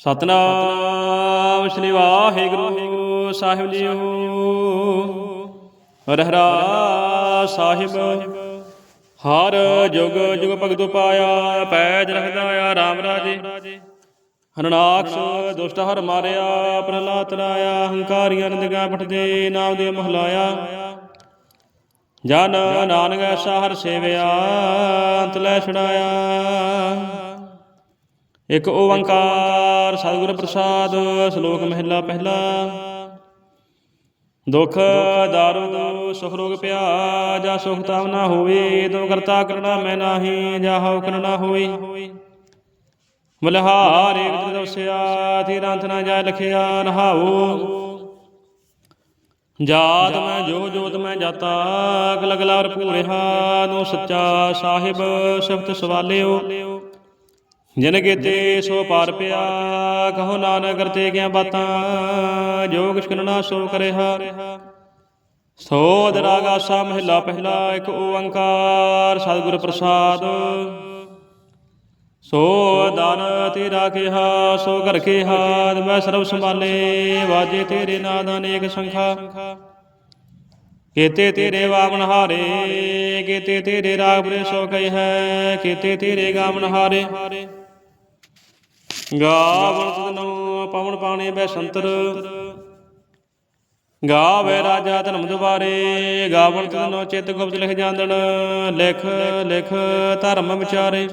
ਸਤਨਾਮ ਸ੍ਰੀ ਵਾਹਿਗੁਰੂ ਸਾਹਿਬ ਜੀਓ। ਰਹਿਰਾ ਸਾਹਿਬ। ਹਰ ਜੁਗ ਜੁਗ ਭਗਤੁ ਪਾਇਆ, ਪੈਜ ਰਖਦਾ ਆ RAM ਰਾਜੇ। ਹਰਨਾਕਸ਼ ਦੁਸ਼ਟ ਹਰ ਮਾਰਿਆ, ਪ੍ਰਹਲਾਦ ਤਰਾਇਆ ਹੰਕਾਰੀਆਂ ਨਿੰਦਗਾ ਪਟਦੇ, ਨਾਮ ਦੇ ਮਹਲਾਇਆ ਜਨ ਨਾਨਕ ਐਸਾ ਹਰ ਸੇਵਿਆ, ਅੰਤ ਲੈ ਛੁਡਾਇਆ। ਇਕ ਓੰਕਾਰ, ਸਤਿਗੁਰ ਪ੍ਰਸਾਦ, ਸ਼ਲੋਕ ਮਹਿਲਾ ਪਹਿਲਾ। ਦੁਖ, ਦਾਰੂ ਸੁਖ ਰੋਗ ਪਿਆ ਜਾ ਸੁਖ ਤਾਮ ਨਾ ਹੋਵੇ, ਤੂੰ ਕਰਤਾ ਕਰਣਾ ਮੈਂ ਨਾਹੀ, ਜਾ ਹਉ ਕਰਣਾ ਹੋਈ ਮਲਹਾਰ ਏਕ ਦਵਸਿਆ ਤੀਰ ਅੰਤ ਨਾ ਜਾਇ ਲਖਿਆ, ਨਹਾਉ। ਜਾਤ ਮੈਂ ਜੋ ਜੋਤ ਮੈਂ ਜਾਤਾ ਅਗਲ ਅਗਲਾ ਭਰਪੂਰ ਰਹਾ ਨੂੰ ਸੱਚਾ ਸਾਹਿਬ, ਸ਼ਬਦ ਸਵਾਲਿਓ। ਜਿਨ ਕੀਤੇ ਸੋ ਪਾਰ ਪਿਆ, ਕਹੋ ਨਾਨਕ ਕਰਤੇ ਗਿਆ ਬਾਤਾਂ ਜੋ ਕਿਛ ਕਰਨਾ ਸੋ ਕਰਿਆ ਸੋ ਦਰਾਗਾ ਸਾ ਮਹਿਲਾ ਪਹਿਲਾ, ਇੱਕ ਓੰਕਾਰ ਸਤਿਗੁਰ ਪ੍ਰਸਾਦ। ਸੋ ਦਾਨ ਤੇਰਾ ਕਿਹਾ ਸੋ ਘਰ ਕੇ ਹਾਦ ਮੈਂ ਸਰਬ ਸੰਭਾਲੇ, ਵਾਜੇ ਤੇਰੇ ਨਾਦ ਅਨੇਕ ਸੰਖਾ। ਕੀਤੇ ਤੇਰੇ ਵਾਮਨ ਹਾਰੇ, ਕੀਤੇ ਤੇਰੇ ਰਾਗ ਬਰੇ ਸੋ ਕਈ ਹੈ, ਕੀਤੇ ਤੇਰੇ ਗਾਮਨ ਹਾਰੇ। ਗਾਵਣ ਤਨੋ ਪਵਨ ਪਾਣੇ ਬੈ ਸੰਤਰ। ਗਾਵੇ ਰਾਜਾ ਧਰਮ ਦੁਬਾਰੇ ਗਾਵਣ ਤਨੋ ਚਿਤ ਗੁਪਤ ਲਿਖ ਜਾਂਦਣ, ਲਿਖ ਲਿਖ ਧਰਮ ਵਿਚਾਰੇ।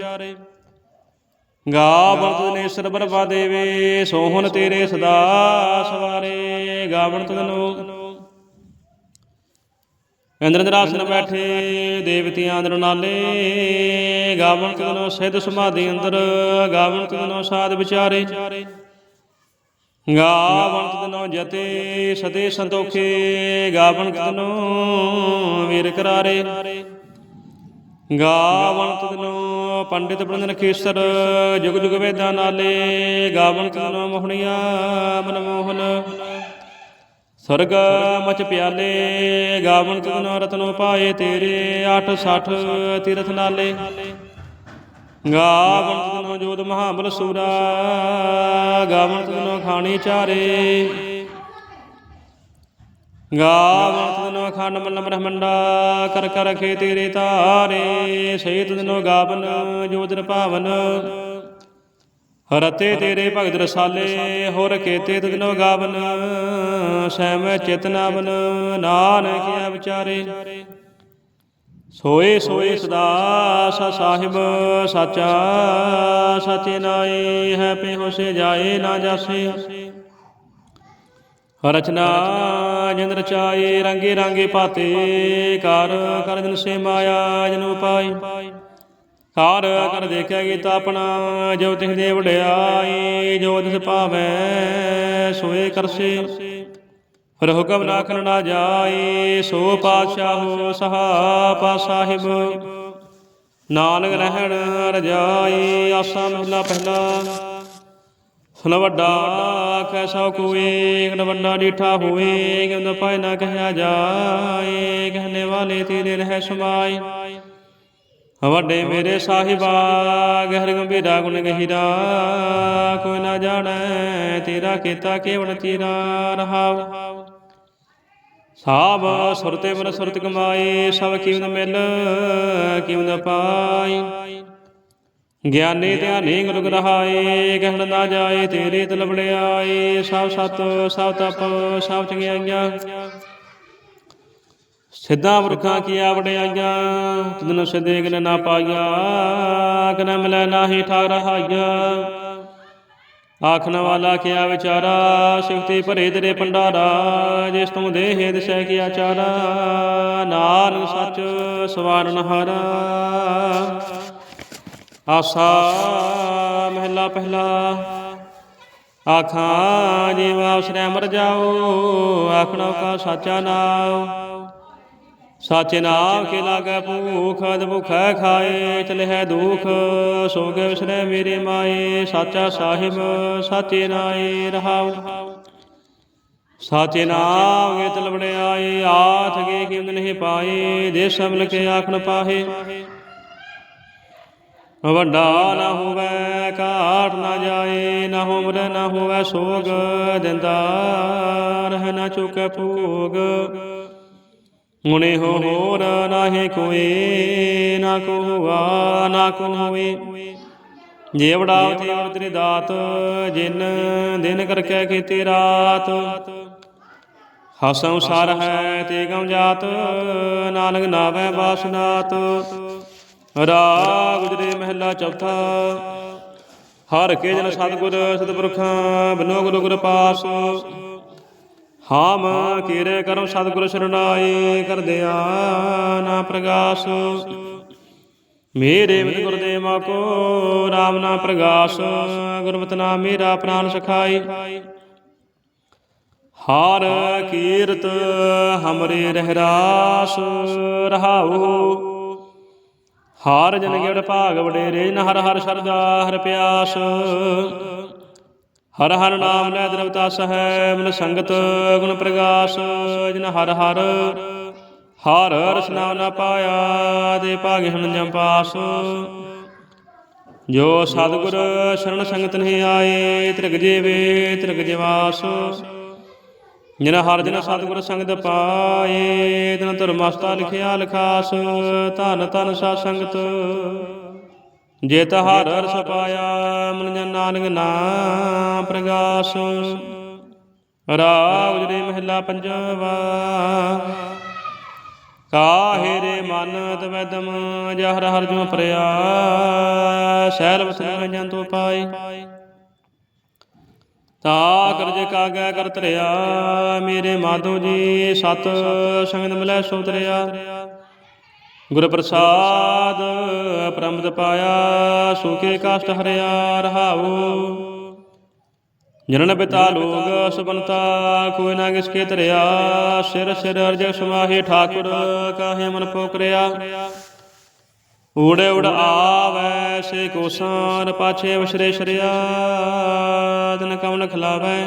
ਗਾਵਣ ਤਨੇ ਸਰਬਰ ਪਾ ਦੇਵੇ ਸੋਹਣ ਤੇਰੇ ਸਦਾ ਸਵਾਰੇ। ਗਾਵਣ ਤਨੋ ਇੰਦਰ ਦਰਾਸਨ ਬੈਠੇ, ਦੇਵਤਿਆਂ ਅੰਦਰ ਨਾਲੇ। ਗਾਵਣ ਤਨੋ ਸਿੱਧ ਸਮਾਧੀ ਅੰਦਰ, ਗਾਵਣ ਤਨੋ ਸਾਧ ਵਿਚਾਰੇ। ਗਾਵਣ ਤਨੋ ਜਤੇ ਸਤੇ ਸੰਤੋਖੇ। ਗਾਵਣ ਤਨੋ ਵੀਰ ਕਰਾਰੇ। ਗਾਵਣ ਤਨੋ ਪੰਡਿਤ ਬ੍ਰੰਦਨ ਖੇਸਰ, ਜੁਗ ਜੁਗ ਵੇਦਾਂ ਨਾਲੇ। ਗਾਵਣ ਤਨੋ ਮੋਹਣੀਆਂ ਮਨਮੋਹਨ। ਸਰਗ ਮਚ ਪਿਆਲੇ ਗਾਵਣ ਤਨੋ ਰਤਨੋ ਪਾਏ ਤੇਰੇ 860 ਤੀਰਥ ਨਾਲੇ। ਗਾਵਣ ਤਨੋ ਜੋਤ ਮਹਾਬਲ ਸੂਰਾ ਗਾਵਣ ਤਨੋ ਖਾਣੀ ਚਾਰੇ। ਗਾਵਣ ਤਨੋ ਖੰਡ ਮਨ ਬ੍ਰਹਮੰਡਾ, ਕਰ ਕਰ ਖੇ ਤੇਰੇ ਤਾਰੇ। ਸਹੀ ਤਨੋ ਗਾਵਨ ਜੋਤਿਰ ਭਾਵਨ ਰਤੇ ਤੇਰੇ ਭਗਤ ਰਸਾਲੇ, ਹੋਰ ਕੇਤੇ ਤਦਨੋ ਗਾਵਨ ਸੈਮ ਚੇਤਨਾਵਨ ਨਾਨਕ ਵਿਚਾਰੇ। ਸੋਏ ਸੋਏ ਸਦਾ ਸਾ ਸਾਹਿਬ, ਸਾਚਾ ਸਾਚੇ ਨਾਏ, ਹੈ ਪੇ ਹੋਸੇ ਜਾਏ ਨਾ ਜਾਸੇ। ਰਚਨਾ ਜਿਨ ਰਚਾਏ ਰੰਗੇ ਰੰਗੇ ਪਾਤੇ ਕਰ ਕਰ ਜਨ ਸੇ ਮਾਇਆ ਜਨ ਉਪਾਈ ਕਾਰ ਕਰ ਦੇਖਿਆ ਕੀਤਾ ਆਪਣਾ ਜੋ ਤਿਸ ਦੇ ਵਡਿਆਈ, ਜੋ ਤਿਸ ਭਾਵੈ ਸੋਏ ਕਰਸੇ। ਫਿਰ ਹੁਕਮ ਨਾ ਜਾਏ ਸੋ ਪਾਤਸ਼ਾਹੋ ਸਹਾ ਪਾ ਸਾਹਿਬ। ਨਾਨਕ ਰਹਿਣ ਰਜਾਈ, ਆਸਾ ਮਹਿਲਾ ਪਹਿਲਾ। ਸੁਨ ਵੱਡਾ ਕੈਸਾ ਕੋਏ ਗਨ ਵੱਡਾ ਡੀਠਾ ਹੋਏ ਗੰਦ ਪਾਇ ਨਾ ਕਹਿਆ ਜਾਏ, ਕਹਨੇ ਵਾਲੇ ਤੇਰੇ ਰਹਿ ਸਮਾਈ ਵੱਡੇ ਮੇਰੇ ਸਾਹਿਬਾ, ਗਹਿਰ ਗੰਭੀਰਾ ਗੁਣ ਗਹਿਰਾ, ਕੋਈ ਨਾ ਜਾਣੈ ਤੇਰਾ ਕੀਤਾ ਕੇਵਲ ਤੇਰਾ ਰਹਾਵ ਸਾਬ ਸੁਰਤੇ ਮਨ ਸੁਰਤ ਕਮਾਏ, ਸਭ ਕੀਮਤ ਮਿਲ ਕੀਮਤ ਪਾਈ। ਗਿਆਨੀ ਧਿਆਨੀ ਗੁਰ ਗ੍ਰਹਾਏ, ਗਹਿਣ ਨਾ ਜਾਏ ਤੇਰੇ ਤਲ ਬੜਿਆਏ ਸਭ ਸਤ, ਸਭ ਤਪ, ਸਭ ਚੰਗਿਆਈਆਂ। ਸਿੱਧਾ ਵਰਖਾ ਕੀਆ ਵਡਿਆਈਆਂ ਤਦਨ ਸਿੱਧੇ ਗਨ ਨਾ ਪਾਈਆ ਕਨ ਮਿਲੈ ਨਾਹੀ ਠਾਕ ਰਹਾਈਆ ਆਖਣ ਵਾਲਾ ਕਿਆ ਵਿਚਾਰਾ ਸਿਫਤੀ ਭਰੇ ਤੇਰੇ ਪੰਡਾਰਾ ਜਿਸ ਤੂੰ ਦੇਹ ਦਿਸੈ ਕੀ ਆਚਾਰਾ ਨਾਨਕ ਸੱਚ ਸਵਾਰਨ ਹਾਰਾ। ਆਸਾ ਮਹਿਲਾ ਪਹਿਲਾ, ਆਖਾਂ ਜੀਵਾ ਅਵਸਰੈ ਮਰ ਜਾਓ, ਆਖਣਾ ਕਾ ਸਾਚਾ ਨਾਮ ਸਾਚੇ ਨਾਮ ਕੇ ਲਾਗੈ ਭੂਖ ਅਦ ਭੁਖੈ ਖਾਏ ਚਲਹਿ ਦੁਖ। ਸੋਗ ਵਿਸਰੈ ਮੇਰੇ ਮਾਏ ਸਾਚਾ ਸਾਹਿਬ ਸਾਚੇ ਨਾਏ ਰਹਾਉ। ਸਾਚੇ ਨਾਮ ਗੇ ਤਲ ਵੜਿਆਏ ਆਥ ਗੇ ਕਿਮ ਨਹੀਂ ਪਾਏ ਦੇ ਸਬਲ ਕੇ ਆਖਣ ਪਾਹੇ। ਵੱਡਾ ਨਾ ਹੋਵੇ ਘਾਟ ਨਾ ਜਾਏ ਨਾ ਉਮਰ ਨਾ ਹੋਵੇ ਸੋਗ। ਦਿੰਦਾ ਰਹਿ ਨਾ ਚੁਕੇ ਭੋਗ। ਮੁਨੇ ਹੋ ਹੋਰ ਨਾਹੀ ਕੋਈ ਨਾ ਕੋ ਹੁਆ ਨਾ ਕੋ ਹੋਏ ਜੇ ਤੇ ਔਰ ਦਾਤ, ਜਿਨ ਦਿਨ ਕਰਕੇ ਕੀਤੀ ਰਾਤ। ਹਉ ਸੰਸਾਰ ਹੈ ਤੇ ਗਮ ਜਾਤ, ਨਾਨਕ ਨਾਵੇ ਬਾਸਨਾਤ ਰਾਗ ਗੁਜਰੇ ਮਹਿਲਾ ਚੌਥਾ, ਹਰ ਕੇ ਜਨ ਸਤਿਗੁਰ ਸਤਿਪੁਰਖਾਂ ਬਿਨੋ ਗੁਰੂ ਗੁਰ ਪਾਸ। ਹਾਮ ਕੀਰੇ ਕਰਮ ਸਤਿਗੁਰ ਸਰਣਾਈ ਕਰਦਿਆ ਨਾ ਪ੍ਰਗਾਸ। ਮੇਰੇ ਮਿਤ ਗੁਰਦੇਵਾ ਕੋ RAM ਨਾ ਪ੍ਰਗਾਸ, ਗੁਰਮਤਿ ਨਾਮ ਮੇਰਾ ਪ੍ਰਾਨ ਸਖਾਈ। ਹਾਰ ਕੀਰਤ ਹਮਰੇ ਰਹਿਰਾਸ, ਰਹਾਉ। ਹਰ ਜਨ ਗਿੜ ਭਾਗ ਵਡੇਰੇ, ਨ ਹਰ ਹਰ ਸ਼ਰਦਾ ਹਰ ਪਿਆਸ। ਹਰ ਹਰ ਨਾਮ ਲੈ ਦਰਵਤਾਸ ਹੈ ਮਨ ਸੰਗਤ ਗੁਣ ਪ੍ਰਗਾਸ, ਜਿਨ ਹਰ ਹਰ ਹਰ ਰਸਨਾ ਨਾ ਪਾਇਆ, ਦੇ ਭਾਗੇ ਹਨ ਜਮ ਪਾਸ। ਜੋ ਸਤਿਗੁਰ ਸ਼ਰਨ ਸੰਗਤ ਨਹੀਂ ਆਏ, ਤ੍ਰਿਗ ਜੀਵੇ, ਤ੍ਰਿਗ ਜਿਵਾਸ। ਜਿਨ ਹਰ ਜਨ ਸਤਿਗੁਰ ਸੰਗਤ ਪਾਏ, ਤਨ ਧਰਮਸਤਾ ਲਿਖਿਆ ਲਖਾਸ, ਧਨ ਧਨ ਸਾ ਸੰਗਤ। ਜੇ ਹਰ ਰਸ ਪਾਇਆ, ਮਨ ਜਨ ਨਾਨਕ ਨਾਮ ਪ੍ਰਗਾਸ। ਰਾਗ ਜਿਹੜੇ ਮਹਿਲਾ ਪੰਜਵਾ। ਕਾਹੇ ਰੇ ਮਨ ਤਵੈਦਮ ਜਹਰ ਹਰ ਜੋ ਪ੍ਰਿਆ ਸਹਿਲ ਵਸਨ ਜੰਤੂ ਪਾਈ ਤਾ ਕਰਜ ਕਾਗੈ ਕਰ ਧਰਿਆ ਮੇਰੇ ਮਾਧੋ ਜੀ ਸਤ ਸੰਗਤ ਮਿਲੈ ਸੋ ਤਰਿਆ ਗੁਰ ਪ੍ਰਸਾਦ ਪ੍ਰਮਦ ਪਾਇਆ ਸੁਕੇ ਕਾਸ਼ਟ ਹਰਿਆ ਰਹਾਉ। ਜਨਨ ਪਿਤਾ ਲੋਗ ਸੁਬਨਤਾ ਕੋਈ ਨਾ ਕਿਸ ਕੇ ਧਰਿਆ। ਸਿਰ ਸਿਰ ਅਰਜ ਸਮਾਹੇ ਠਾਕੁਰ ਕਾਹੇ ਮਨ ਪੋਕਰਿਆ। ਊੜੇ ਉੜ ਆਵੈ ਸੇ ਕੋਸਾਰ ਪਾਛੇ ਵਸ਼ਰੇ ਸ਼ਰਿਆ ਤਨ ਕਵਨ ਖਲਾਵੈ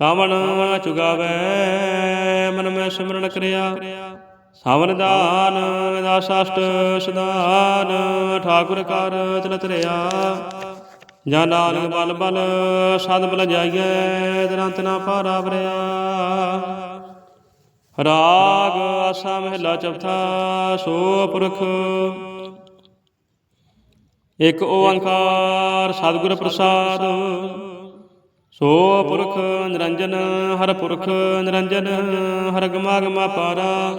ਕਾਵਣ ਚੁਗਾਵੈ ਮਨ ਮੈਂ ਸਿਮਰਨ ਕਰਿਆ। ਸਾਵਨ ਦਾਨ ਦਾਸਾਸ਼ਟ ਸਦਾਨ, ਠਾਕੁਰ ਕਰ ਚਲਤ ਰਿਆ ਜਾਂ ਨਾਨਕ ਬਲ ਬਲ, ਸਦ ਬਲ ਜਾਈਐ, ਦਰੰਤ ਨਾ ਪਾਰਾ ਬਰਿਆ ਰਾਗ ਆਸਾ ਮਹਿਲਾ ਚੌਥਾ, ਸੋ ਪੁਰਖ। ਇਕ ਓੰਕਾਰ ਸਤਿਗੁਰ ਪ੍ਰਸਾਦ। ਸੋ ਪੁਰਖ ਨਿਰੰਜਨ, ਹਰ ਪੁਰਖ ਨਿਰੰਜਨ, ਹਰ ਗਮਾ ਗਮਾ ਪਾਰਾ।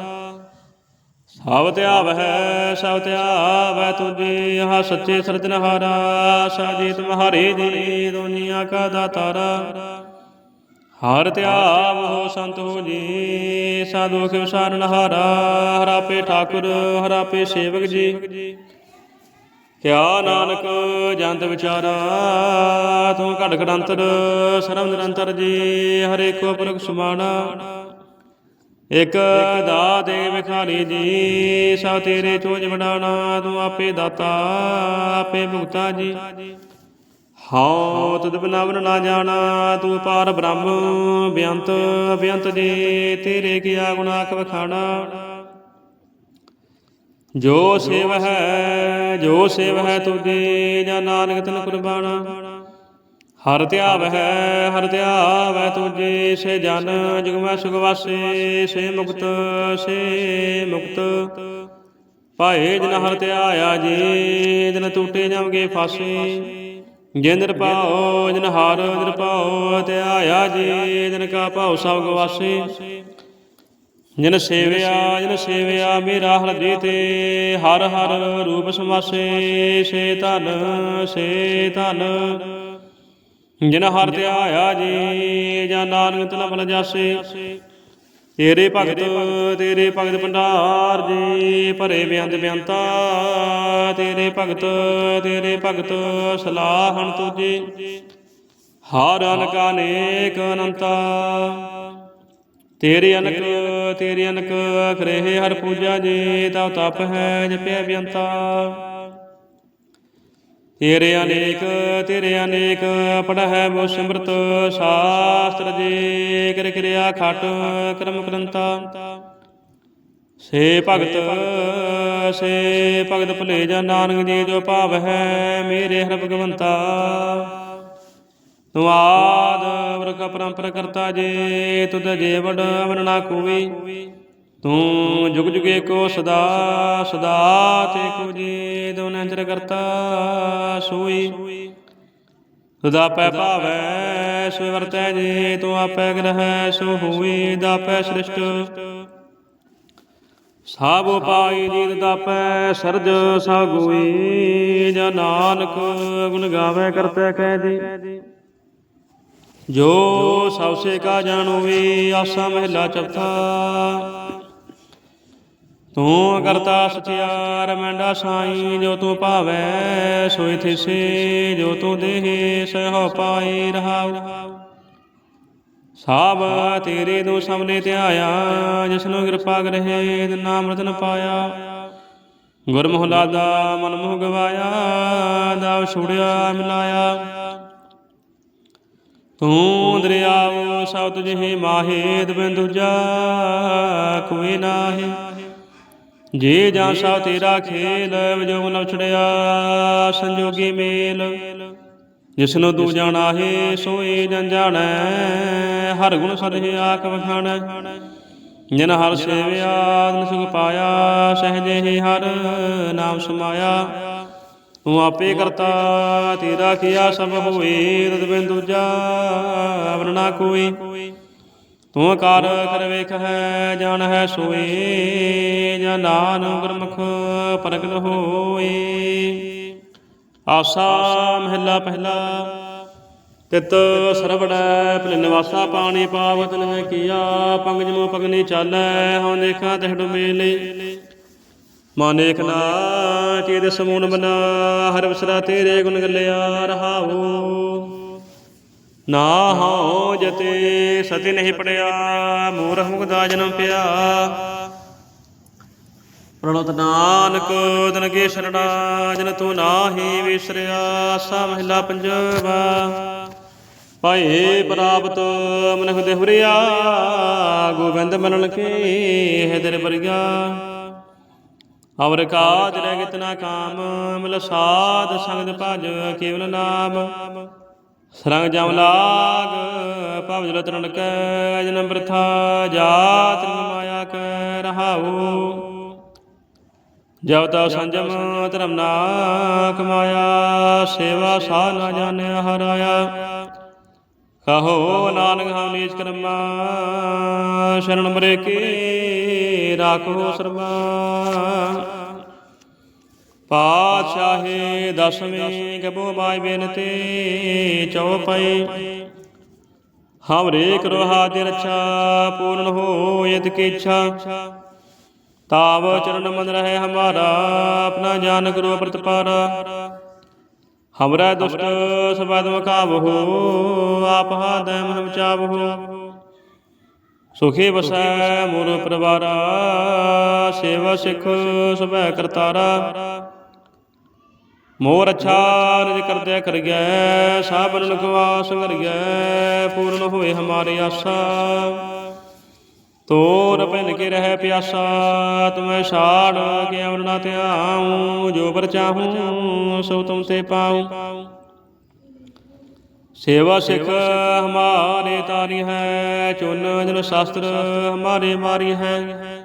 ਸਭ ਧਿਆਵੈ ਸਭ ਧਿਆਵੈ ਤੁਜੀ, ਆਹ ਸੱਚੇ ਸਰਜਨਹਾਰਾ, ਸਾਜੀਤ ਮਹਾਰੇ ਜੀ, ਦੁਨੀਆ ਕਾ ਦਾਤਾਰਾ। ਹਰ ਧਿਆਵ ਹੋ ਸੰਤ ਹੋ ਜੀ, ਸਾਧੂ ਕੇ ਵਿਸਾਰਨ ਹਾਰਾ ਹਰਾਪੇ ਠਾਕੁਰ ਹਰਾਪੇ ਸੇਵਕ ਜੀ। ਕਿਆ ਨਾਨਕ ਜੰਤ ਵਿਚਾਰਾ, ਤੂੰ ਘੜ ਘੜੰਤਰ ਸਰਮ ਨਿਰੰਤਰ ਜੀ ਹਰੇ ਕੋ ਪੁਰਖ ਸੁਮਾਣਾ। ਇਕ ਦਾ ਦੇ ਵਿਖਾਰੀ ਜੀ, ਸਭ ਤੇਰੇ ਚੋਜ ਵਡਾਣਾ ਤੂੰ ਆਪੇ ਦਾਤਾ, ਆਪੇ ਭੁਗਤਾ ਜੀ। ਹਉ ਤਦ ਬਨਾਵਨ ਨਾ ਜਾਣਾ, ਤੂੰ ਪਾਰ ਬ੍ਰਹਮ, ਬੇਅੰਤ ਬੇਅੰਤ ਜੀ, ਤੇਰੇ ਕੀਆ ਗੁਣਾ ਕਵਖਾਣਾ ਜੋ ਸੇਵ ਹੈ, ਜੋ ਸੇਵ ਹੈ ਤੁਝੇ, ਜਾਂ ਨਾਨਕ ਤਨ ਕੁਰਬਾਨਾ। ਹਰ ਧਿਆਵ ਹੈ ਹਰ ਧਿਆਵ ਹੈ ਤੁਝੇ ਸੇ ਜਨ ਜੁਗ ਮੈਂ ਸੁਖ ਵਾਸੇ ਸੇ ਮੁਕਤ ਸੇ ਮੁਕਤ। ਭਾਏ ਜਨ ਹਰ ਧਿਆਇਆ ਜੀ, ਜਨ ਟੂਟੇ ਜਾਵਗੇ ਫਾਸੇ। ਜਿੰਦਰ ਪਾਓ ਜਨ ਹਰ ਜਨ ਪਾਓ ਧਿਆਇਆ ਜੀ, ਜਨ ਕਾ ਭਾਉ ਸਭ ਗਵਾਸੇ ਜਿਨ ਸੇਵਿਆ ਜਿਨ ਸੇਵਿਆ ਮੇਰਾ ਹਿਰਦੇ ਤੇ ਹਰ ਹਰ ਰੂਪ ਸਮਾਸੇ। ਸੇ ਧਨ ਸੇ ਧਨ। ਜਿਨ ਹਰ ਧਿਆਇਆ ਜੀ, ਜਾਂ ਨਾਨਕ ਤਨ ਬਲ ਜਾਸੇ ਤੇਰੇ ਭਗਤ ਤੇਰੇ ਭਗਤ ਭੰਡਾਰ ਜੀ, ਭਰੇ ਬਿਆੰਤ ਬਿਆੰਤਾ। ਤੇਰੇ ਭਗਤ ਤੇਰੇ ਭਗਤ ਸਲਾਹਣ ਤੁਜੀ ਹਰ ਅਨਕ, ਅਨੇਕ ਅਨੰਤਾ। ਤੇਰੇ ਅਨਕ ਤੇਰੇ ਅਨਕ ਖਰੇ ਹਰ ਪੂਜਾ ਜੀ ਤਉ ਤਪ ਹੈ ਜਪਿਆ ਬਿਅੰਤਾ ਤੇਰੇ ਅਨੇਕ ਤੇਰੇ ਅਨੇਕ ਪੜ ਹੈ ਬੋ ਸਿਮਰਤ ਸ਼ਾਸਤਰ ਜੀ, ਕਰ ਕਿਰਿਆ ਖਟ ਕਰਮ ਕਰੰਤਾ। ਸੇ ਭਗਤ ਸੇ ਭਗਤ ਭਲੇ ਜਾ ਨਾਨਕ ਜੀ ਜੋ ਭਾਵ ਹੈ ਮੇਰੇ ਹਰ ਭਗਵੰਤਾ। ਤੂੰ ਆਦ ਵਰਕ ਪਰੰਪਰ ਕਰਤਾ ਜੇ, ਤੁਧ ਜੇ ਵਡ ਅਵਰ ਨਾ ਤੂੰ ਜੁਗ ਜੁਗੇ ਕੋ ਸਦਾ ਸਦਾ ਤੇ ਕੋ ਜੀ ਦੋ ਨੰਦਰ ਕਰਤਾ ਸੋਈ। ਤੁਦਾ ਪੈ ਭਾਵੈ ਸੋ ਵਰਤੈ ਜੇ ਤੂੰ ਆਪੈ ਗ੍ਰਹਿ, ਸੋ ਹੋਈ ਦਾਪੈ ਸ੍ਰਿਸ਼ਟ। ਸਭ ਪਾਈ ਜੀਤ ਦਾਪੈ, ਸਰਜ ਸਾਗੋਈ ਜਾਂ ਨਾਨਕ ਗੁਣ ਗਾਵੇ ਕਰਤੈ ਕਹਿ ਦੇ ਜੋ ਸਭ ਸੇ ਕਾ ਜਾਣੋ ਵੀ, ਆਸਾ ਮਹਿਲਾ ਚੌਥਾ। ਤੂੰ ਕਰਤਾ ਸਚਿਆਰ, ਮੈਂਡਾ ਸਾਈ, ਜੋ ਤੂੰ ਭਾਵੈ, ਸੋਈ ਥਿਸੇ, ਜੋ ਤੂੰ ਦੇਹ ਸਹਿ ਪਾਈ ਰਹਾਉ। ਸਭ ਤੇਰੇ ਦੋ ਸਾਹਮਣੇ ਧਿਆਇਆ ਜਿਸਨੂੰ ਕਿਰਪਾ ਕਰਹਿ ਨਾਮ ਰਤਨ ਪਾਇਆ। ਗੁਰਮੁਖ ਲਾਦਾ ਮਨ ਮੁਹ ਗਵਾਇਆ, ਦਾਵ ਛੁੜਿਆ, ਮਿਲਾਇਆ। ਤੂੰ ਦਰਿਆਵ ਸਭ ਤੁਝੇ ਮਾਹੇ ਦਬਿੰ ਕੋਈ ਨਾਹੀ। ਜੇ ਜਾਂ ਸਭ ਤੇਰਾ ਖੇਲ ਵਜੋ ਨਵ ਛੜਿਆ, ਸੰਜੋਗੀ ਮੇਲ। ਜਿਸਨੂੰ ਤੂੰ ਜਾਣਾ ਸੋਏ ਸੋਈ ਜਨ ਜਾਣੈ, ਹਰ ਗੁਣ ਸਦਹਿ ਆਖ ਵਖਾਣੈ। ਜਿਨ ਹਰ ਸੇਵਿਆ ਦਿਨ ਸੁਖ ਪਾਇਆ ਸਹਜੇ ਹੀ ਹਰ ਨਾਮ ਸਮਾਇਆ। ਤੂੰ ਆਪੇ ਕਰਤਾ, ਤੇਰਾ ਕੀਆ ਸਭ ਹੋਏ, ਤਦ ਬਿਨ ਦੂਜਾ ਵਰਨਾ ਕੋਈ। ਤੂੰ ਕਾਰ ਕਰ ਵੇਖ ਹੈ ਜਾਣ ਹੈ ਸੋਏ, ਜਾਂ ਨਾਨਕ ਗੁਰਮੁਖ ਪ੍ਰਗਟ ਹੋਏ। ਆਸਾ ਮਹਿਲਾ ਪਹਿਲਾ, ਤਿਤ ਸਰਵੜੈ, ਭਲ ਨਿਵਾਸਾ ਪਾਣੀ ਪਾਵਤ ਨਹਿ ਕੀਆ ਪੰਗ ਜਮੋ ਪਗਨੀ ਚਾਲੈ, ਹਉ ਦੇਖਾਂ ਤਿਹੜ ਮੇਲੇ। ਮਨ ਏਕ ਨਾ ਚੇਦ ਸਮੂਨ ਬਨਾ ਹਰ ਵਸਰਾ ਤੇਰੇ ਗੁਣ ਗੱਲਿਆ ਰਹਾਉ ਨਾ ਹਉ ਜਤੇ ਸਤੀ ਨਹੀਂ ਪੜਿਆ, ਮੂਰਖ ਮੁਗਦਾ ਜਨਮ ਪਿਆ। ਪ੍ਰਣਤ ਨਾਨਕ ਤਨ ਕੇ ਸ਼ਰਣਾ ਜਨ ਤੂੰ ਨਾਹੀ ਵਿਸਰਿਆ ਸਾ ਮਹਿਲਾ ਪੰਜਵਾ। ਪਾਏ ਪ੍ਰਾਪਤ ਮਨੁਖ ਦੇ ਗੋਬਿੰਦ ਮਨਨ ਕੇ ਹੈ ਦਰ ਅਵਰ ਕਾਜ ਰਹਿ ਗਿਤਨਾ ਕਾਮ, ਮਿਲ ਸਾਧ ਸੰਗਤ ਭਜ ਕੇਵਲ ਨਾਮ। ਸਰੰਗ ਜਮ ਲਾਗ, ਭਵ ਜਲ ਤਰਨ ਕੈ ਜਨਮ ਬ੍ਰਥਾ ਜਾਤ ਰਿੰਗ ਮਾਇਆ ਕੈ ਰਹਾਉ। ਜਬ ਤਾ ਸੰਜਮ ਧਰਮ ਨਾ ਕਮਾਇਆ ਸੇਵਾ ਸਾ ਨਾ ਜਾਣਿਆ ਹਰਾਇਆ ਕਹੋ ਨਾਨਕ ਹਮ ਨੀਚ ਕਰਮਾ, ਸ਼ਰਨ ਮਰੇ ਕੇ, ਰਾਖੋ ਸਰਮਾ। ਪਾਤਸ਼ਾਹੇ ਦਸਵੇਂ ਗਬੋ ਮਾਇ ਬੇਨਤੀ ਚਉਪਈ ਹਮਰੇ ਕਰੋ ਹਾਦਿ ਰਛਾ ਪੂਰਨ ਹੋ ਯਦ ਕੀ ਇੱਛਾ। ਤਾਵ ਚਰਨ ਮਨ ਰਹੇ ਹਮਾਰਾ, ਆਪਣਾ ਜਾਨ ਕਰੋ ਪ੍ਰਤਪਾਰਾ। ਹਮਰਾ ਦੁਸ਼ਟ ਸਬਦ ਮਕਾਵਹੋ ਆਪ ਹਾਦੈ ਮਨ ਬਚਾਵਹੋ ਸੁਖੀ ਵਸੈ ਮੋਰ ਪਰਵਾਰਾ, ਸੇਵਾ ਸਿੱਖ ਸਭੈ ਕਰਤਾਰਾ। ਮੋਰ ਅੱਛਾ ਨਿਜ ਕਰਦਿਆ ਕਰ ਗੈ ਸਾਬਨ ਨਕਵਾਸ ਕਰ ਗੈ ਪੂਰਨ ਹੋਏ ਹਮਾਰੇ ਆਸਾ। ਤੋਰ ਪੈਨ ਕੇ ਰਹਿ ਪਿਆਸਾ, ਤੁਮੈ ਛਾੜ ਕੇ ਅਵਰ ਧਿਆਉ ਜੋ ਪਰ ਚਾਹੂੰ, ਸੋ ਤੁਮ ਤੇ ਪਾਉ। ਸੇਵਾ ਸਿੱਖ ਹਮਾਰੇ ਤਾਰੀ ਹੈ, ਚੁਨ ਜਨ ਸ਼ਾਸਤਰ ਹਮਾਰੇ ਮਾਰੀ ਹੈ।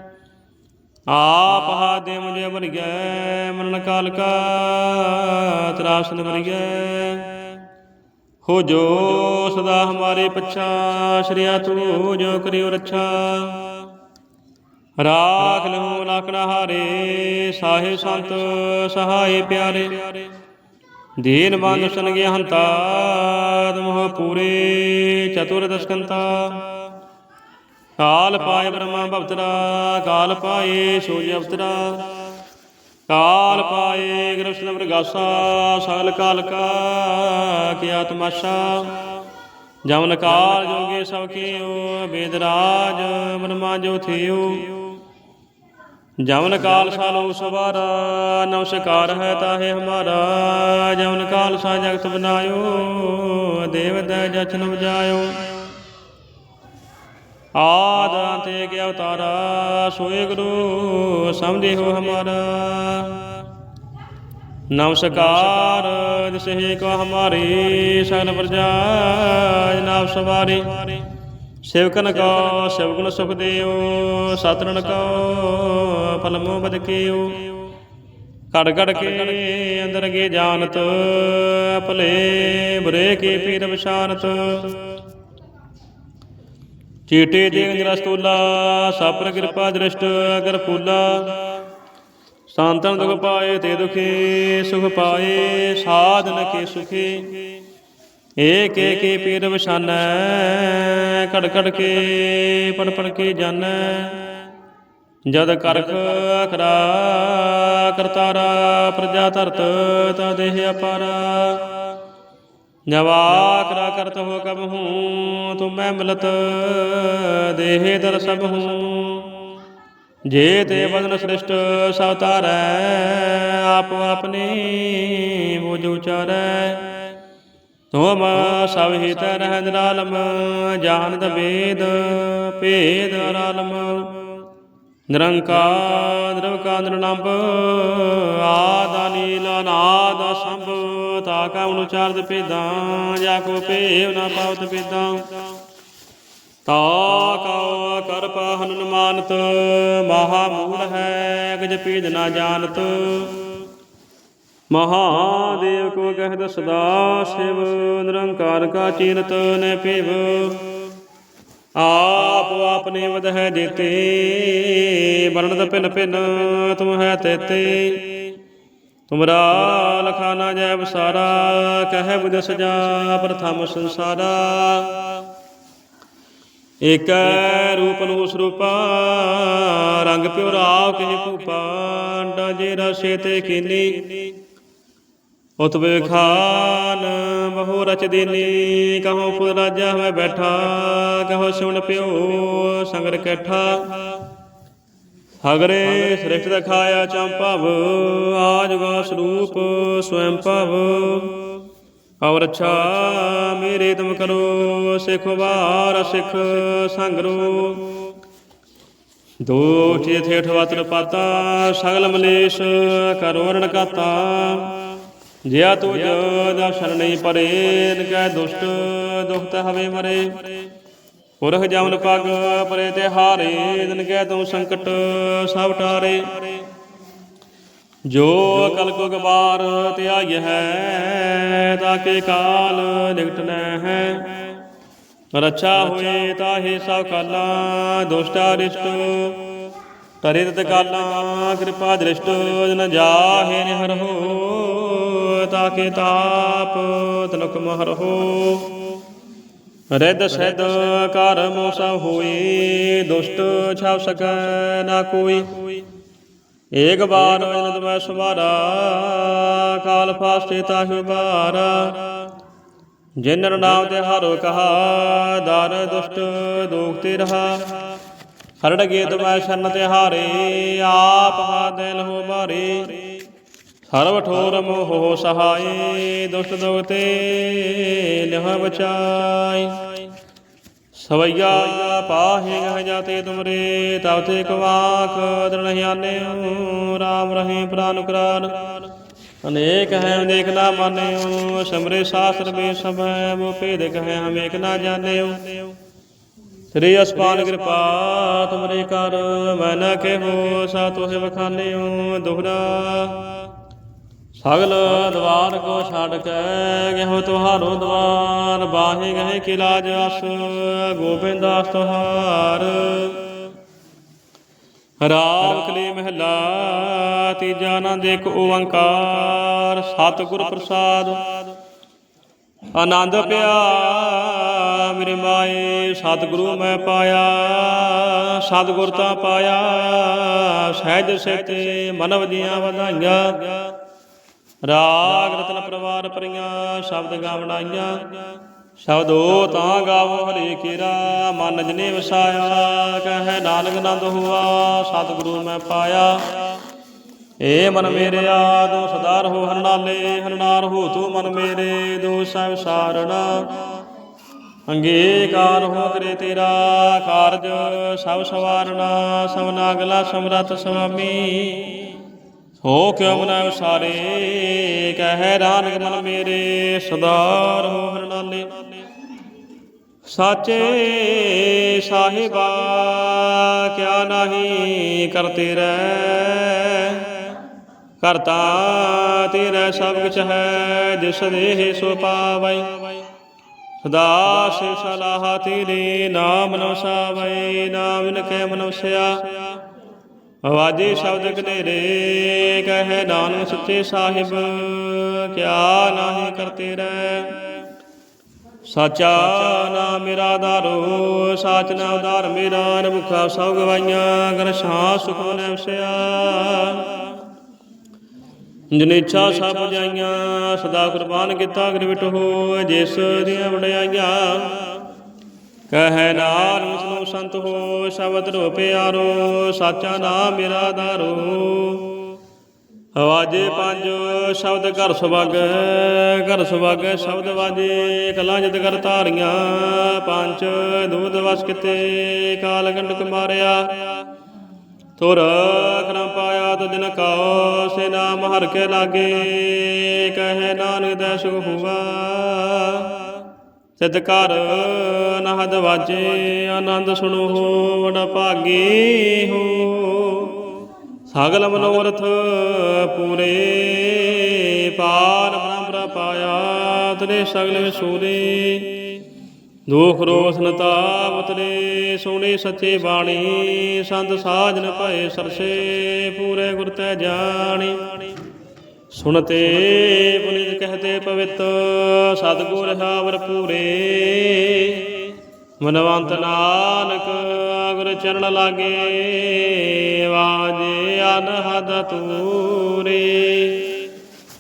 ਆਪ ਹਾਦੇ ਮੁਝੇ ਬਨ ਗਏ ਮਰਨ ਕਾਲ ਕਾ ਤਰਾਸਨ ਬਨ ਗਏ ਹੋ ਜੋ ਸਦਾ ਹਮਾਰੇ ਪਛਾ ਸ਼੍ਰਿਆ ਤੂੰ ਜੋ ਕਰਿਓ ਰੱਛਾ। ਰਾਖ ਲਹੂ ਲਾਕੜਾ ਹਾਰੇ, ਸਾਹੇ ਸੰਤ ਸਹਾਏ ਪਿਆਰੇ। ਦੀਨ ਬੰਦ ਸੁਨ ਗਿਆ ਹੰਤਾ, ਤੁਮਹ ਪੂਰੇ ਚਤੁਰ ਦਸਕੰਤਾ। ਕਾਲ ਪਾਏ ਬ੍ਰਹਮਾ ਭਵਤਰਾ ਕਾਲ ਪਾਏ ਸੂਰਜ ਅਵਤਰਾ ਕਾਲ ਪਾਏ ਕ੍ਰਿਸ਼ਨ ਵਰਗਾਸਾ ਸਗਲ ਕਾਲ ਕਾ ਕੀਆ ਤਮਾਸ਼ਾ ਜਮਨ ਕਾਲ ਜੋਗੇ ਸਭ ਕੀਓ, ਬੇਦ ਰਾਜ ਮਨਮਾ ਜੋ ਥਿਓ। ਜਮਨ ਕਾਲ ਸਾਲੋ ਸਵਾਰਾ ਨਮਸਕਾਰ ਹੈ ਤਾਹੇ ਹਮਾਰਾ। ਜਮਨ ਕਾਲ ਸਾ ਜਗਤ ਬਨਾਇਓ, ਦੇਵ ਦੈ ਜਚਨ ਬਜਾਇਓ ਆਦ ਅੰਤੇ ਕੇ ਅਵਤਾਰਾ ਸੋਏ ਗੁਰੂ ਸਮਝੇ ਹੋ ਹਮਾਰਾ। ਨਮਸਕਾਰ, ਜਿਸੇ ਕੋ ਹਮਾਰੀ, ਸਗਲ ਪ੍ਰਜਾ, ਜਨਾਬ ਸਵਾਰੀ। ਸੇਵਕਨ ਕੋ, ਸੇਵਗੁਣ ਸੁਖ ਦੇਓ ਸਤਰਨ ਕੋ ਪਲਮੋ ਬਦ ਕੀਓ ਕੜ ਕੜ ਕੇ ਅੰਦਰ ਗੇ ਜਾਣਤ, ਭਲੇ ਬੁਰੇ ਕੀ ਪੀਰ ਵਿਸ਼ਾਨਤ ਚੀਟੇ ਦੇ ਨਿਰਸਤੂਲਾ ਸਾਪਰ ਕਿਰਪਾ ਦ੍ਰਿਸ਼ਟ ਅਗਰ ਫੂਲਾ। ਸੰਤਨ ਦੁਖ ਪਾਏ ਤੇ ਦੁਖੀ, ਸੁਖ ਪਾਏ, ਸਾਧਨ ਕੇ ਸੁਖੀ। ਏਕ ਏਕ ਪੀਰ ਵਿਸ਼ਾਨੈ ਘੜ ਕੜ ਕੇ ਪੜ ਪੜ ਕੇ ਜਾਣੈ ਜਦ ਕਰਖ ਅਖਰਾ ਕਰਤਾਰਾ, ਪ੍ਰਜਾ ਧਰਤ ਤਾ ਦੇਹ ਅਪਾਰਾ। ਜਵਾਕ ਕਰਾ ਕਰਤ ਹੋ ਕਬ ਹੂੰ, ਤੁਮ ਮੈਂ ਮਿਲਤ ਦੇਹ ਦਰ ਸਭ ਹੂੰ। ਜੇ ਤੇ ਬਦਨ ਸ੍ਰਿਸ਼ਟ ਸਭ ਤਾਰੈ ਆਪ ਆਪਣੀ ਬੁਝ ਉਚਾਰੈ। ਤੁਮ ਸਭ ਹਿਤ ਰਹਿ ਨਿਰਾਲਮ ਜਾਣਦ ਵੇਦ, ਭੇਦ ਅਰਾਲਮ। ਨਿਰੰਕਾਰ ਨਿਰਵਕਾਰ ਨਿਰਲੰਭ ਆਦਾ ਨੀਲ ਅਨਾਦ ਸੰਭ ਤਾ ਕਾ ਉਚਾਰਦ ਭੇਦਾਂ, ਜਾ ਕੋ ਭੇਵ ਨਾ ਪਾਵਤ ਭੇਦਾਂ। ਤਾ ਕਾ ਕਰ ਪਾਹਨ ਮਾਨਤ ਮਹਾ ਮੂਲ ਹੈ ਅਗਜ ਪੀਦ ਨਾ ਜਾਣਤ। ਮਹਾਦੇਵ ਕੋ ਕਹਿ ਸਦਾ ਸਿਵ ਨਿਰੰਕਾਰ ਕਾ ਚੀਨਤ ਨੇ ਭਿਵ ਆਪ ਆਪਨੇ ਵਦ ਹੈ ਜੀਤੇ ਵਰਣਤ ਭਿਨ ਭਿਨ, ਤੁਮ ਹੈ ਤੇਤੇ। ਤੁਮਰਾ ਲਖਾ ਜੈ ਬਸਾਰਾ ਕਹਿ ਬੁਧ ਸਜਾ ਪ੍ਰਥਮ ਸੰਸਾਰਾ। ਏਕ ਰੂਪ ਨੂੰ ਸਰੂਪਾ, ਰੰਗ ਪਿਉ ਰਾਵ ਕਹਿ ਭੂਪਾ ਅੰਡਾ ਜੇ ਰਸੇ ਤੇ ਕੀਨੀ। ਉਤ ਖਾਨ ਬਹੁ ਰਚ ਦੀਨੀ, ਕਹੋ ਪੁਰ ਰਾਜਾ ਮੈਂ ਬੈਠਾ, ਕਹੋ ਸੁਣ ਪਿਓ ਸੰਗਰ ਕੈਠਾ। ਹਗਰੇ ਸ੍ਰਿਸ਼ਟ ਦਖਾਇਆ ਚੰਪਵ ਆਜ ਸਰੂਪ ਸਵੈੰ ਭਵ। ਔਰ ਅੱਛਾ ਮੇਰੇ ਤੁਮ ਕਰੋ, ਸਿਖ ਵਾਰ ਸਿਖ ਸੰਗਰੋ। ਦੋਠ ਠੇਠ ਵਤਨ ਪਾਤਾ ਸਗਲ ਮਲੇਸ਼ ਕਰੋ ਰਣ ਕਾਤਾ ਜਿਆ ਤੁਜ ਦਾ ਸ਼ਰਣਈ ਪਰੇ ਕੈ ਦੁਸ਼ਟ ਦੁਖਤ ਹਵੇ ਮਰੇ। ਪੁਰਖ ਜਮਨ ਪਗ ਪਰੇ ਤੇ ਹਾਰੇ ਦਿਨ ਕੈ ਤੂੰ ਸੰਕਟ ਸਭ ਟਾਰੇ। ਜੋ ਕਲ ਕੋ ਗਵਾਰ ਧਿਆਈ ਹੈ ਤਾਕੇ ਕਾਲ ਨਿਕਟ ਨੈ ਹੈ। ਰੱਛਾ ਹੋਏ ਤਾਹੇ ਸਭ ਕਾਲਾ ਦੁਸ਼ਟਾ ਰਿਸ਼ਟ ਤਰੇ ਕਾਲਾ ਕਿਰਪਾ ਦ੍ਰਿਸ਼ਟ ਜਨ ਜਾਹੇ ਨਿਹਰ ਹੋ। ਤਾਕੇ ਤਾਪ, ਤਨਕ ਮਹਰ ਹੋ। ਰਿੱਧ ਸਿੱਧ ਕਰ ਹੋਈ, ਦੁਸ਼ਟ ਛਾਵ ਸਕੈ ਨਾ ਕੋਈ। ਏਕ ਬਾਰ ਜਨਤ ਮੈਂ ਸੁਮਾਰਾ ਕਾਲ ਫਾਸਤੇ ਤਾਹੂ ਬਾਰਾ ਜਿਨ ਨਾਮ ਤੇ ਹਾਰੋ ਕਹਾ, ਦਰ ਦੁਸ਼ਟ ਦੋਖ ਤੇ ਰਹਾ। ਹਰੜ ਗੀਤ ਮੈਂ ਸ਼ਨ ਤੇ ਹਾਰੇ, ਆਪ ਹਾ ਦਿਲ ਹੋ ਮਾਰੇ। ਸਰਵ ਠੋਰ ਮੋਹ ਸਹਾਈ, ਦੁਸ਼ਟ ਦੋਖ ਤੇ ਲਿਹ ਬਚਾਈ ਸਵਈਆ ਪਾਹੇ ਗਹ ਜਾਤੇ ਤੁਮਰੇ ਤਬ ਤੇ ਕਵਾਕ ਦ੍ਰਿਣ ਆਨਿਓ ਰਾਮ ਪ੍ਰਾਨੁਕਰਾਨ ਅਨੇਕ ਹੈ, ਅਨੇਕ ਨਾ ਮਾਨਿਓ, ਸਮਰੇ ਸਾਸਤਰ ਮੇ ਸਭੈ ਮੋ ਭੇਦ ਕਹੈ ਹਮ ਏਕ ਨਾ ਜਾਣਿਓ। ਸ੍ਰੀ ਅਸਪਾਨ ਕਿਰਪਾ, ਤੁਮਰੇ ਕਰ, ਮੈਂ ਨਾ ਕਹਿਓ ਸਾ ਤੋਹਿ ਬਖਾਨਿਓ ਦੁਹਰਾ। ਸਗਲ ਦਵਾਰ ਕੋ ਛੱਡ ਕੇ ਗਹਿ ਤੁਹਾਰੋ ਦਵਾਰ, ਬਾਹੇ ਗਹਿ ਕਿਲਾ ਜਸ, ਗੋਬਿੰਦ ਦਾਸ ਤੁਹਾਰ ਰਾਮ ਕਲੀ ਮਹਿਲਾ, ਤੀਜਾ ਨੰਦ ਇੱਕ ਓੰਕਾਰ, ਸਤਿਗੁਰ ਪ੍ਰਸਾਦ। ਆਨੰਦ ਪਿਆ, ਮੇਰੇ ਮਾਏ, ਸਤਿਗੁਰੂ ਮੈਂ ਪਾਇਆ, ਸਤਿਗੁਰ ਤਾਂ ਪਾਇਆ। ਸਹਿਜ ਸਿਤੇ ਮਨਵ ਦੀਆਂ ਵਧਾਈਆਂ। ਰਾਗ ਰਤਨ ਪਰਵਾਰ ਪਰੀਆਂ, ਸ਼ਬਦ ਗਾਵਣਾਈਆਂ ਸ਼ਬਦੋ ਤਾਂ ਗਾਵੋ ਹਰੇ ਕੇਰਾ ਮਨ ਜਨੇ ਵਸਾਇਆ, ਕਹੈ ਨਾਨਕ ਨੰਦ ਹੁਆ, ਸਤਿਗੁਰੂ ਮੈਂ ਪਾਇਆ। ਏ ਮਨ ਮੇਰਿਆ ਦੋ ਸਦਾ ਰਹੋ ਹਰਨਾਲੇ, ਹਰਨਾਰ ਹੋ ਤੂੰ ਮਨ ਮੇਰੇ, ਦੋ ਸਹਿ ਸਾਰਣਾ। ਅੰਗੀਕਾਰ ਹੋ ਕਰੇ ਤੇਰਾ, ਕਾਰਜ ਸਭ ਸਵਾਰਣਾ ਸਭਨਾ ਅਗਲਾ ਸਮਰੱਥ ਸੁਆਮੀ ਹੋ ਕਿਉ ਮਨਾ ਵਿਸਾਰੇ ਕਹਿ ਰਾਨਕ ਮਨ ਮੇਰੇ ਸਦਾਰ ਹੋ ਹਰਨਾਲੇ ਸਾਚੇ ਸਾਹਿਬਾ, ਕਿਆ ਨਹੀਂ ਕਰਤੇ ਰਹਿ। ਕਰਤਾ ਤੇਰਾ ਸਭ ਕੁਛ ਹੈ, ਜਿਸ ਦੇਹ ਸੋ ਪਾਵੈ। ਸਦਾ ਸੇ ਸਲਾਹ ਤੇਰੇ ਨਾਮ ਨੋ ਸਾਵੈ ਨਾਮ ਨਕੈ ਮਨੁਸਿਆ ਆਵਾਜੇ ਸ਼ਬਦ ਕਨੇਰੇ ਕਹੇ ਨਾਨਕ ਸੱਚੇ ਸਾਹਿਬ, ਕਿਆ ਨਾਹੀ ਕਰਤੇ ਰਹਿ? ਸਾਚਾ ਨਾਮ ਮੇਰਾ ਆਧਾਰੋ, ਸਾਚ ਨਾ ਉਧਾਰ ਮੇਰਾ ਨਮੁਖਾ ਸਭ ਗਵਾਈਆਂ ਗਰ ਸ਼ਾ ਸੁਖ ਮਨੈ ਵਸਿਆ। ਜਿਨ ਸਭ ਜਾਈਆਂ, ਸਦਾ ਕੁਰਬਾਨ ਕੀਤਾ, ਅਗਰ ਵਿਟ ਹੋ ਜਿਸ ਦੀਆਂ ਵਡਿਆਈਆਂ ਕਹੈ ਨਾਨਕ ਨੂੰ ਸੰਤ ਹੋ, ਸ਼ਬਦ ਰੋ ਪਿਆਰੋ ਸਾਚਾ ਨਾਮ ਮੇਰਾ ਆਧਾਰੋ ਆਵਾਜੇ ਪੰਜ, ਸ਼ਬਦ ਘਰ ਸੁਭਗ ਘਰ ਸੁਭਗ ਸ਼ਬਦ ਵਾਜੇ, ਕਲਾ ਜਿਤ ਕਰ ਧਾਰੀਆਂ, ਪੰਜ ਦੂਧ ਵਸ ਕਿਤੇ, ਕਾਲ ਗੰਡਕ ਮਾਰਿਆ। ਤੁਰ ਕਰਮ ਪਾਇਆ ਤੋ ਦਿਨ ਕਾਉ ਸੇ ਨਾਮ ਹਰ ਕੇ ਲਾਗੇ, ਕਹੇ ਨਾਨਕ ਦੈ ਸੁਖ ਹੁਆ ਸਿਧ ਕਰ ਨਹਦ ਵਾਜੇ, ਆਨੰਦ ਸੁਣੋ ਹੋ ਵਡ ਭਾਗੀ ਹੋ। ਸਗਲ ਮਨੋਰਥ ਪੂਰੇ ਪਾਰ ਬ੍ਰਹਮ ਪਾਇਆ ਤਨੇ ਸਗਲ ਸੂਰੇ ਦੁਖ ਰੋਸ਼ਨ ਤਾਪ ਤਨੇ ਸੋਹਣੇ ਸੱਚੇ ਬਾਣੀ, ਸੰਤ ਸਾਜਨ ਭਏ ਸਰਸੇ, ਪੂਰੇ ਗੁਰ ਤੈ ਜਾਣੀ। ਸੁਣਤੇ ਪੁਨਿਤ ਕਹਤੇ ਪਵਿੱਤ ਸਤਗੁਰ ਹਾਵਰ ਪੂਰੇ। ਮਨਵੰਤ ਨਾਨਕ ਗੁਰ ਚਰਨ ਲਾਗੇ ਵਾਜੇ ਅਨਹਦ ਤੂਰੇ।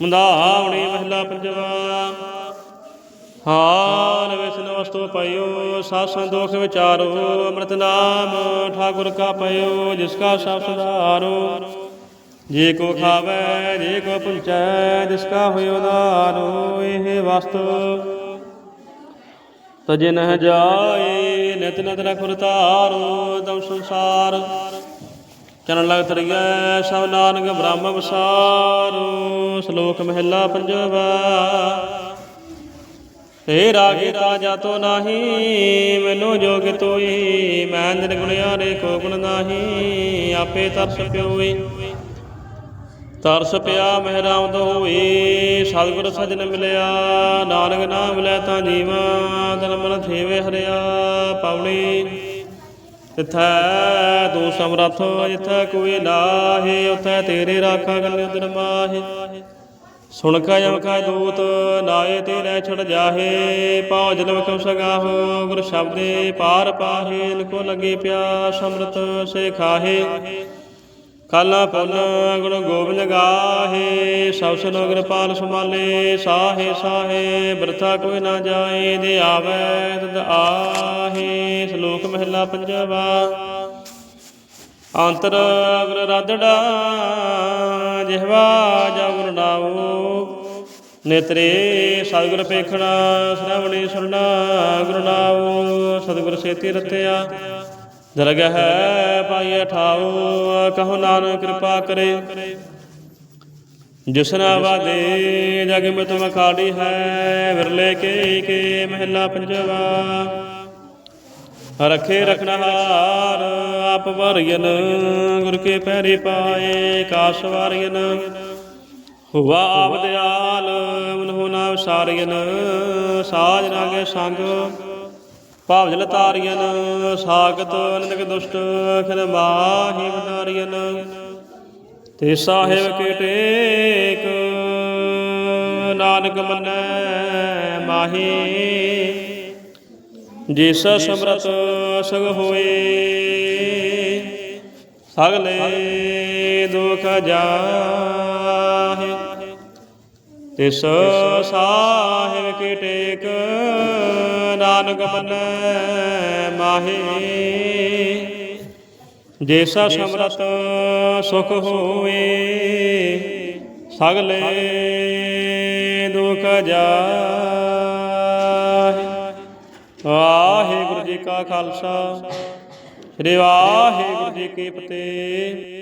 ਮੁੰਦਾਵਣੀ ਮਹਿਲਾ ਪੰਜਵਾ ਹਾਨ ਵਿਸ਼ਨ ਵਸਤੂ ਪਇਓ ਸਾਧ ਸੰਦੋਖ ਵਿਚਾਰੋ, ਅੰਮ੍ਰਿਤ ਨਾਮ ਠਾਕੁਰ ਕਾ ਪਇਓ, ਜਿਸ ਕਾ ਸਭ ਸੁਧਾਰੋ ਜੇ ਕੋ ਖਾਵੇ, ਜੇ ਕੋ ਪੁੰਚੈ ਜਿਸ ਕਾ ਹੋਇ ਉਦਾਰੋ ਇਹ ਵਸਤੂ। ਤਜਨ ਜਾਏ, ਨਿਤ ਨਿਤ ਰਖੁਰ ਤਾਰੋ ਦਮ ਸੰਸਾਰ। ਚਰਨ ਲਗ ਤਰੀਐ ਸਭ ਨਾਨਕ ਬ੍ਰਹਮ ਵਿਸਾਰੋ। ਸ਼ਲੋਕ ਮਹਿਲਾ ਪੰਜਵਾ। ਤੇਰਾ ਕੀਤਾ ਜਾਤੋ ਨਾਹੀ, ਮੈਨੂੰ ਜੋਗ ਤੋਈ, ਮੈਂ ਨਿਰਗੁਣਿਆਰੇ ਕੋ ਗੁਣ ਨਾਹੀ, ਆਪੇ ਤਰਸ ਪਿਓਈ। ਤਰਸ ਪਿਆ ਮਹਿਰਾਮਦ ਹੋਈ, ਸਤਿਗੁਰ ਸਜਣ ਮਿਲਿਆ, ਨਾਨਕ ਨਾਮ ਮਿਲੇ ਤਾਂ ਜੀਵਾ ਤਨ ਮਨ ਥੇਵੇ ਹਰਿਆ ਪੌੜੀ ਤਿਥੈ ਤੂੰ ਸਮਰਥ, ਜਿਥੈ ਕੋਈ ਨਾਹੀ, ਉਥੈ ਤੇਰੇ ਰਾਖਾ ਗਲ ਉਦਰ ਮਾਹੇ। ਸੁਣ ਕਾ, ਜਮ ਕਾ ਦੂਤ ਨਾਏ ਤੇਰੇ ਛੜ ਜਾਹੇ ਪਾਉ ਜਨਮ ਕਮ ਸਗਾਹੋ, ਗੁਰ ਸ਼ਬਦੇ ਪਾਰ ਪਾਹੇ ਲਕੋ ਲਗੇ ਪਿਆ ਅੰਮ੍ਰਿਤ ਸੇ ਖਾਹੇ ਕਾਲਾ ਪੁਨ ਗੁਣ ਗੋਬਿੰਦ ਗਾਹੇ, ਸਭ ਸੁਨੋ ਪਾਲ ਸੰਭਾਲੇ, ਸਾਹੇ ਸਾਹੇ, ਬਰਥਾ ਕੋਈ ਨਾ ਜਾਏ ਦੇ ਆਵੇ ਤਦ ਆਹੇ, ਸ਼ਲੋਕ ਮਹਿਲਾ ਪੰਜਵਾ। ਅੰਤਰ ਅਗਰ ਰਾਧੜਾ, ਜਿਹਵਾ ਜਾ ਗੁਰ ਨਾਉ, ਨੇਤਰੇ ਸਤਿਗੁਰ ਪੇਖਣਾ, ਸ਼ਰਵਣੀ ਸੁਣਨਾ, ਗੁਰੂ ਨਾਉ, ਸਤਿਗੁਰ ਸੇਤੀ ਰਤਿਆ। ਦਰਗਹ ਹੈ ਪਾਈਏ ਕਹੋ ਨਾਨਕ ਕਿਰਪਾ ਕਰੇ। ਜਿਸਨਾ ਵਾਦੇ ਜਗ ਮੇ ਤੁਮ ਹੈ, ਵਿਰਲੇ ਕੇ ਕੇ ਮਹਿਲਾ ਪੰਜਵਾ। ਰਖੇ ਰਖਨਹਾਰ ਆਪ ਵਰਿਯਨ ਗੁਰ ਕੇ ਪੈਰੇ ਪਾਏ, ਕਾਸ ਵਾਰਿਯਨ ਹੁਆ ਆਪ ਦਿਆਲ ਉਨਹੁ ਨਾ ਵਿਸਾਰਿਯਨ ਸਾਜ ਰਾਗੇ ਸੰਗ। ਭਾਵ ਜਲ ਸਾਗਤ ਅਨੰਦਕ ਦੁਸ਼ਟ ਖਿਨ ਮਾਹੀ ਬਦਾਰਿਯਨ ਤੇ ਸਾਹਿਬ ਕੇ ਟੇਕ ਨਾਨਕ ਮੰਨੈ ਮਾਹੀ। ਜਿਸ ਸਮਰਤ ਸਗ ਹੋਏ, ਸਗਲੇ ਦੁਖ ਜਾਹੇ। ਤਿਸ ਸਾਹਿਬ ਕੀ ਟੇਕ, ਨਾਨਕ ਮੰਨੈ ਮਾਹੀ। ਜੈਸਾ ਸਮਰਤ ਸੁਖ ਹੋਏ ਸਗਲੇ ਦੁਖ ਜਾਹੇ। ਵਾਹਿਗੁਰੂ ਜੀ ਕਾ ਖਾਲਸਾ, ਸ੍ਰੀ ਵਾਹਿਗੁਰੂ ਜੀ ਕੀ ਫਤਿਹ।